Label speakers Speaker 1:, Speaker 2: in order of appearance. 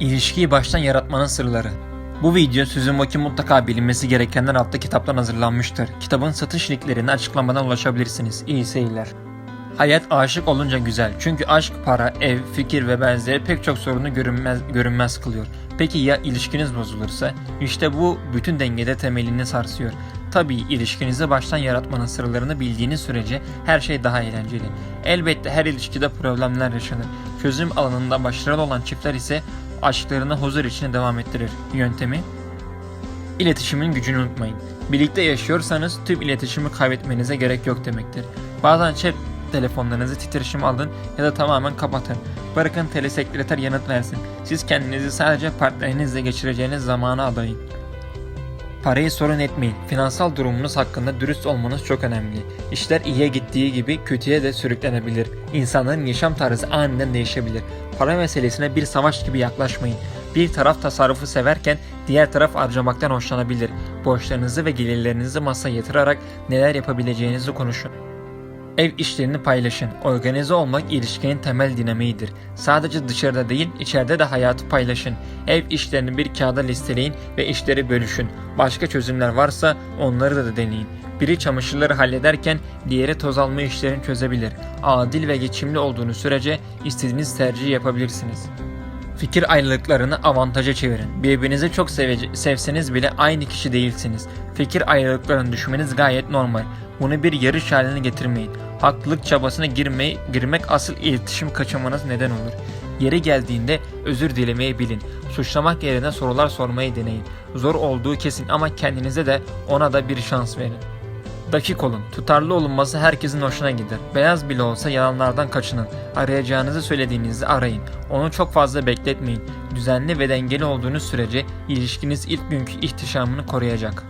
Speaker 1: İlişkiyi baştan yaratmanın sırları. Bu video Suzumoki mutlaka bilinmesi gerekenler adlı kitaptan hazırlanmıştır. Kitabın satış linklerine açıklamadan ulaşabilirsiniz. İyi seyirler. Hayat aşık olunca güzel. Çünkü aşk, para, ev, fikir ve benzeri pek çok sorunu görünmez, görünmez kılıyor. Peki ya ilişkiniz bozulursa? İşte bu bütün dengede temelini sarsıyor. Tabii ilişkinizi baştan yaratmanın sırlarını bildiğiniz sürece her şey daha eğlenceli. Elbette her ilişkide problemler yaşanır. Çözüm alanında başarılı olan çiftler ise aşklarını huzur içinde devam ettirir. Yöntemi İletişimin gücünü unutmayın. Birlikte yaşıyorsanız tüm iletişimi kaybetmenize gerek yok demektir. Bazen cep telefonlarınızı titreşim alın ya da tamamen kapatın. Bırakın telesekreter yanıt versin. Siz kendinizi sadece partnerinizle geçireceğiniz zamana adayın. Parayı sorun etmeyin. Finansal durumunuz hakkında dürüst olmanız çok önemli. İşler iyiye gittiği gibi kötüye de sürüklenebilir. İnsanların yaşam tarzı aniden değişebilir. Para meselesine bir savaş gibi yaklaşmayın. Bir taraf tasarrufu severken diğer taraf harcamaktan hoşlanabilir. Borçlarınızı ve gelirlerinizi masaya yatırarak neler yapabileceğinizi konuşun. Ev işlerini paylaşın. Organize olmak ilişkinin temel dinamiğidir. Sadece dışarıda değil, içeride de hayatı paylaşın. Ev işlerini bir kağıda listeleyin ve işleri bölüşün. Başka çözümler varsa onları da deneyin. Biri çamaşırları hallederken diğeri toz alma işlerini çözebilir. Adil ve geçimli olduğunu sürece istediğiniz tercihi yapabilirsiniz. Fikir ayrılıklarını avantaja çevirin. Birbirinizi çok sevece- sevseniz bile aynı kişi değilsiniz. Fikir ayrılıklarını düşmeniz gayet normal. Bunu bir yarış haline getirmeyin. Haklılık çabasına girmeyi, girmek asıl iletişim kaçırmanız neden olur. Yeri geldiğinde özür dilemeyi bilin. Suçlamak yerine sorular sormayı deneyin. Zor olduğu kesin ama kendinize de ona da bir şans verin. Dakik olun. Tutarlı olunması herkesin hoşuna gider. Beyaz bile olsa yalanlardan kaçının. Arayacağınızı söylediğinizde arayın. Onu çok fazla bekletmeyin. Düzenli ve dengeli olduğunuz sürece ilişkiniz ilk günkü ihtişamını koruyacak.